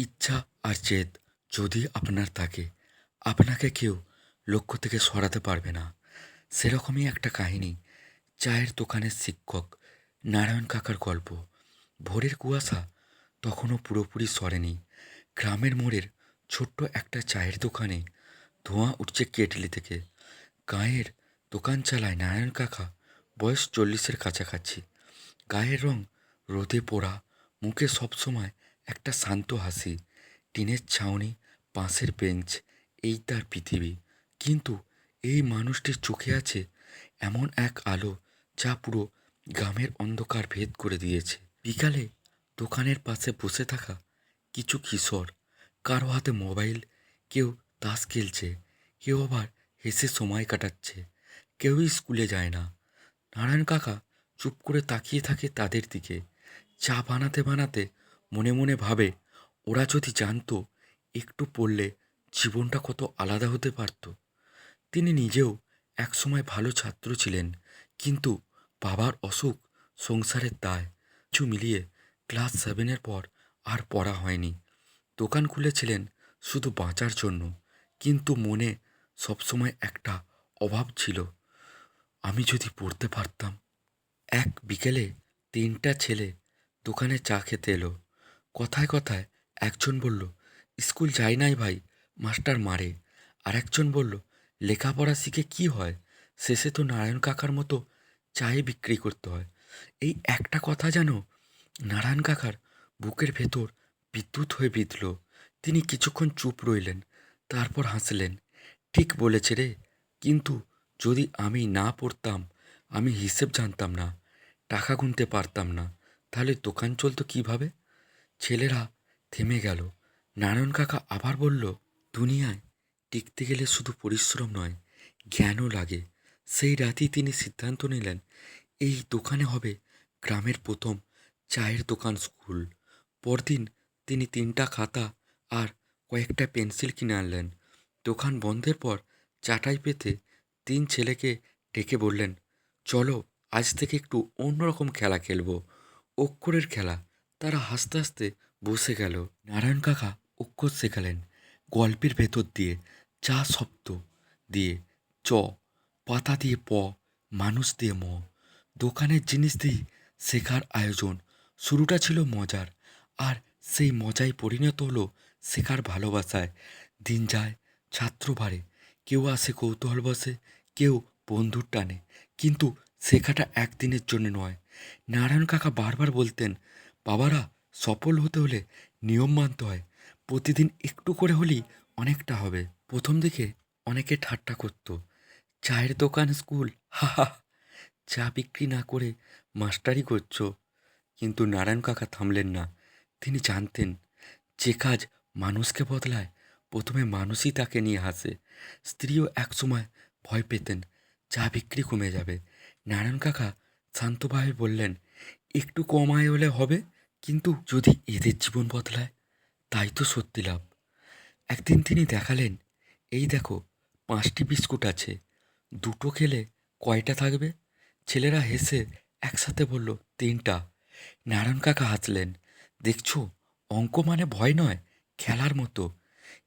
ইচ্ছা আর জেদ যদি আপনার থাকে, আপনাকে কেউ লক্ষ্য থেকে সরাতে পারবে না। সেরকমই একটা কাহিনী, চায়ের দোকানের শিক্ষক নারায়ণ কাকার গল্প। ভোরের কুয়াশা তখনও পুরোপুরি সরেনি। গ্রামের মোড়ের ছোট্ট একটা চায়ের দোকানে ধোঁয়া উঠছে কেটলি থেকে। গায়ের দোকান চালায় নারায়ণ কাকা, বয়স চল্লিশের কাছাকাছি। গায়ের রং রোদে পোড়া, মুখে সবসময় একটা শান্ত হাসি, টিনের ছাউনি বাঁশের বেঞ্চ, এই তার পৃথিবী। কিন্তু এই মানুষটির চোখে আছে এমন এক আলো যা পুরো গ্রামের অন্ধকার ভেদ করে দিয়েছে। বিকালে দোকানের পাশে বসে থাকা কিছু কিশোর, কারও হাতে মোবাইল, কেউ তাস খেলছে, কেউ আবার হেসে সময় কাটাচ্ছে, কেউই স্কুলে যায় না। নারায়ণ কাকা চুপ করে তাকিয়ে থাকে তাদের দিকে। চা বানাতে বানাতে মনে মনে ভাবে, ওরা যদি জানতো, একটু পড়লে জীবনটা কত আলাদা হতে পারত। তিনি নিজেও একসময় ভালো ছাত্র ছিলেন, কিন্তু বাবার অসুখ, সংসারের দায়, কিছু মিলিয়ে ক্লাস সেভেনের পর আর পড়া হয়নি। দোকান খুলেছিলেন শুধু বাঁচার জন্য, কিন্তু মনে সবসময় একটা অভাব ছিল। আমি যদি পড়তে পারতাম। এক বিকেলে তিনটা ছেলে দোকানে চা খেতে এলো। কথায় কথায় একজন বলল, স্কুল যাই নাই ভাই, মাস্টার মারে। আর একজন বলল, লেখাপড়া শিখে কি হয়? শেষে তো নারায়ণ কাকার মতো চায়ে বিক্রি করতে হয়। এই একটা কথা যেন নারায়ণ কাকার বুকের ভেতর বিদ্যুৎ হয়ে বিঁধল। তিনি কিছুক্ষণ চুপ রইলেন, তারপর হাসলেন, ঠিক বলেছে রে, কিন্তু যদি আমি না পড়তাম, আমি হিসেব জানতাম না, টাকা গুনতে পারতাম না, তাহলে দোকান চলতো কীভাবে? ছেলেরা থেমে গেল। নারায়ণ কাকা আবার বলল, দুনিয়ায় টিকতে গেলে শুধু পরিশ্রম নয়, জ্ঞানও লাগে। সেই রাতেই তিনি সিদ্ধান্ত নিলেন, এই দোকানে হবে গ্রামের প্রথম চায়ের দোকান স্কুল। পরদিন তিনি তিনটা খাতা আর কয়েকটা পেন্সিল কিনে আনলেন। দোকান বন্ধের পর চাটাই পেতে তিন ছেলেকে ডেকে বললেন, চলো আজ থেকে একটু অন্যরকম খেলা খেলব। অক্ষরের খেলা তারা হাসতে হাসতে বসে গেল। নারায়ণ কাকা অক্ষর শেখালেন গল্পের ভেতর দিয়ে চা শব্দ দিয়ে চ, পাতা দিয়ে প, মানুষ দিয়ে ম। দোকানের জিনিস দিয়ে শেখার আয়োজন। শুরুটা ছিল মজার আর সেই মজাই পরিণত হলো শেখার ভালোবাসায়। দিন যায়, ছাত্র বাড়ে। কেউ আসে কৌতূহল বসে, কেউ বন্ধুর টানে। কিন্তু শেখাটা একদিনের জন্য নয়। নারায়ণ কাকা বারবার বলতেন বাবারা, সফল হতে হলে নিয়ম মানতে হয়। প্রতিদিন একটু করে হলেই অনেকটা হবে। প্রথম দিকে অনেকে ঠাট্টা করত। চায়ের দোকান, স্কুল, হা চা বিক্রি না করে মাস্টারি করছ। কিন্তু নারায়ণ কাকা থামলেন না। তিনি জানতেন, যে কাজ মানুষকে বদলায়, প্রথমে মানুষই তাকে নিয়ে হাসে। স্ত্রীও একসময় ভয় পেতেন, চা বিক্রি কমে যাবে। নারায়ণ কাকা শান্তভাবে বললেন একটু কমায় হলে হবে, কিন্তু যদি এদের জীবন বদলায়, তাই তো সত্যি লাভ। একদিন তিনি দেখালেন, এই দেখো, পাঁচটি বিস্কুট আছে, দুটো খেলে কয়টা থাকবে? ছেলেরা হেসে একসাথে বলল, তিনটা। নারায়ণ কাকা হাসলেন, দেখছ, অঙ্ক মানে ভয় নয়, খেলার মতো।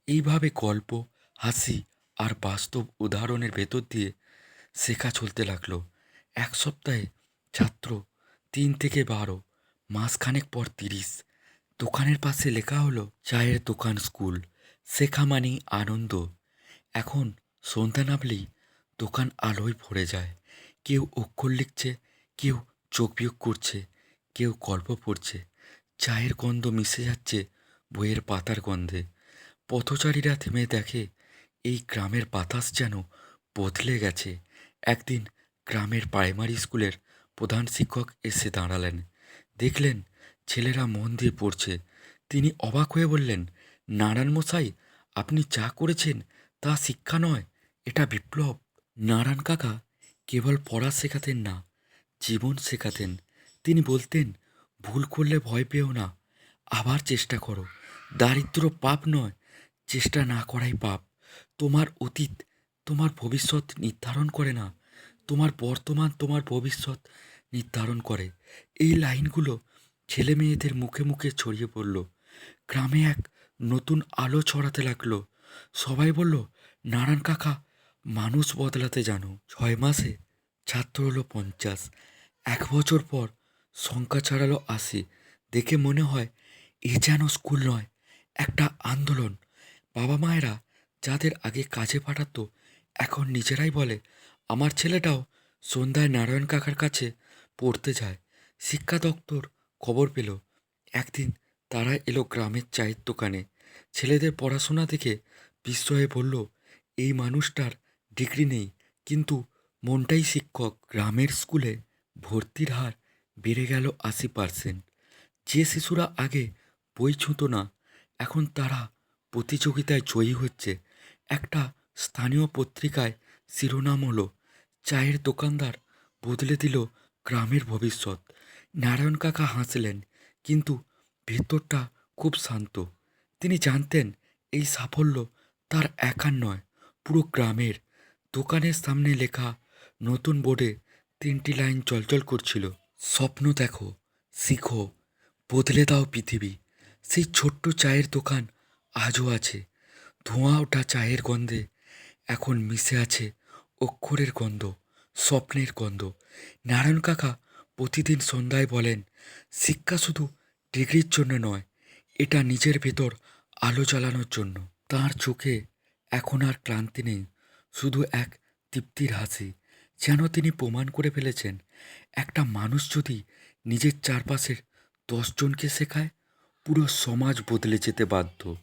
এইভাবে গল্প, হাসি আর বাস্তব উদাহরণের ভেতর দিয়ে শেখা চলতে লাগল। এক সপ্তাহে ছাত্র তিন থেকে বারো, মাসখানেক পর তিরিশ। দোকানের পাশে লেখা হলো, চায়ের দোকান স্কুল শেখা মানেই আনন্দ। এখন সন্ধ্যা নামলেই দোকান আলোয় ভরে যায়। কেউ অক্ষর লিখছে, কেউ চোখ বিয়োগ করছে, কেউ গল্প পড়ছে। চায়ের গন্ধ মিশে যাচ্ছে বইয়ের পাতার গন্ধে। পথচারীরা থেমে দেখে, এই গ্রামের বাতাস যেন বদলে গেছে। একদিন গ্রামের প্রাইমারি স্কুলের প্রধান শিক্ষক এসে দাঁড়ালেন। দেখলেন ছেলেরা মন দিয়ে পড়ছে। তিনি অবাক হয়ে বললেন, নারায়ণ মশাই, আপনি যা করেছেন তা শিক্ষা নয়, এটা বিপ্লব। নারায়ণ কাকা কেবল পড়া শেখাতেন না, জীবন শেখাতেন। তিনি বলতেন, ভুল করলে ভয় পেও না, আবার চেষ্টা করো। দারিদ্র পাপ নয়, চেষ্টা না করাই পাপ। তোমার অতীত তোমার ভবিষ্যৎ নির্ধারণ করে না তোমার বর্তমান, তোমার ভবিষ্যৎ নির্ধারণ করে। এই লাইনগুলো ছেলে মেয়েদের মুখে মুখে ছড়িয়ে পড়ল। গ্রামে এক নতুন আলো ছড়াতে লাগল। সবাই বলল, নারায়ণ কাকা, মানুষ বদলাতে জানো। ছয় মাসে ছাত্র হলো পঞ্চাশ। এক বছর পর সংখ্যা ছাড়ালো আশি। দেখে মনে হয়, এ যেন স্কুল নয়, একটা আন্দোলন। বাবা মায়েরা যাদের আগে কাজে পাঠাতো, এখন নিজেরাই বলে আমার ছেলেটাও সন্ধ্যায় নারায়ণ কাকার কাছে পড়তে যায়। শিক্ষা দপ্তর খবর পেল। একদিন তারা এলো গ্রামের চায়ের দোকানে। ছেলেদের পড়াশোনা দেখে বিস্ময়ে বলল, এই মানুষটার ডিগ্রি নেই, কিন্তু মনটাই শিক্ষক। গ্রামের স্কুলে ভর্তির হার বেড়ে গেল আশি পার্সেন্ট। যে শিশুরা আগে বই ছুঁতো না, এখন তারা প্রতিযোগিতায় জয়ী হচ্ছে। একটা স্থানীয় পত্রিকায় শিরোনাম হলো, চায়ের দোকানদার বদলে দিল গ্রামের ভবিষ্যৎ। নারায়ণ কাকা হাসলেন, কিন্তু ভেতরটা খুব শান্ত। তিনি জানতেন, এই সাফল্য তার একার নয়, পুরো গ্রামের। দোকানের সামনে লেখা নতুন বোর্ডে তিনটি লাইন চলচল করছিল, স্বপ্ন দেখো, শিখো, বদলে দাও পৃথিবী। সেই ছোট্ট চায়ের দোকান আজও আছে। ধোঁয়া ওঠা চায়ের গন্ধে এখন মিশে আছে অক্ষরের গন্ধ, স্বপ্নের গন্ধ। নারায়ণ কাকা প্রতিদিন সন্ধ্যায় বলেন, শিক্ষা শুধু ডিগ্রির জন্য নয়, এটা নিজের ভেতর আলো জ্বালানোর জন্য। তার চোখে এখন আর ক্লান্তি নেই, শুধু এক তৃপ্তির হাসি। যেন তিনি প্রমাণ করে ফেলেছেন, একটা মানুষ যদি নিজের চারপাশের দশজনকে শেখায়, পুরো সমাজ বদলে যেতে বাধ্য।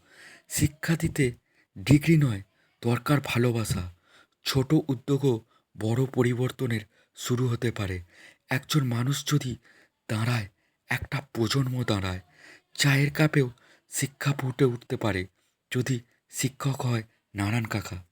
শিক্ষা দিতে ডিগ্রি নয় দরকার ভালোবাসা। ছোট উদ্যোগও বড় পরিবর্তনের শুরু হতে পারে। একজন মানুষ যদি দাঁড়ায়, একটা প্রজন্ম দাঁড়ায়, চায়ের কাপেও শিক্ষা ফুটে উঠতে পারে। যদি শিক্ষক হয় নারায়ণ কাকা।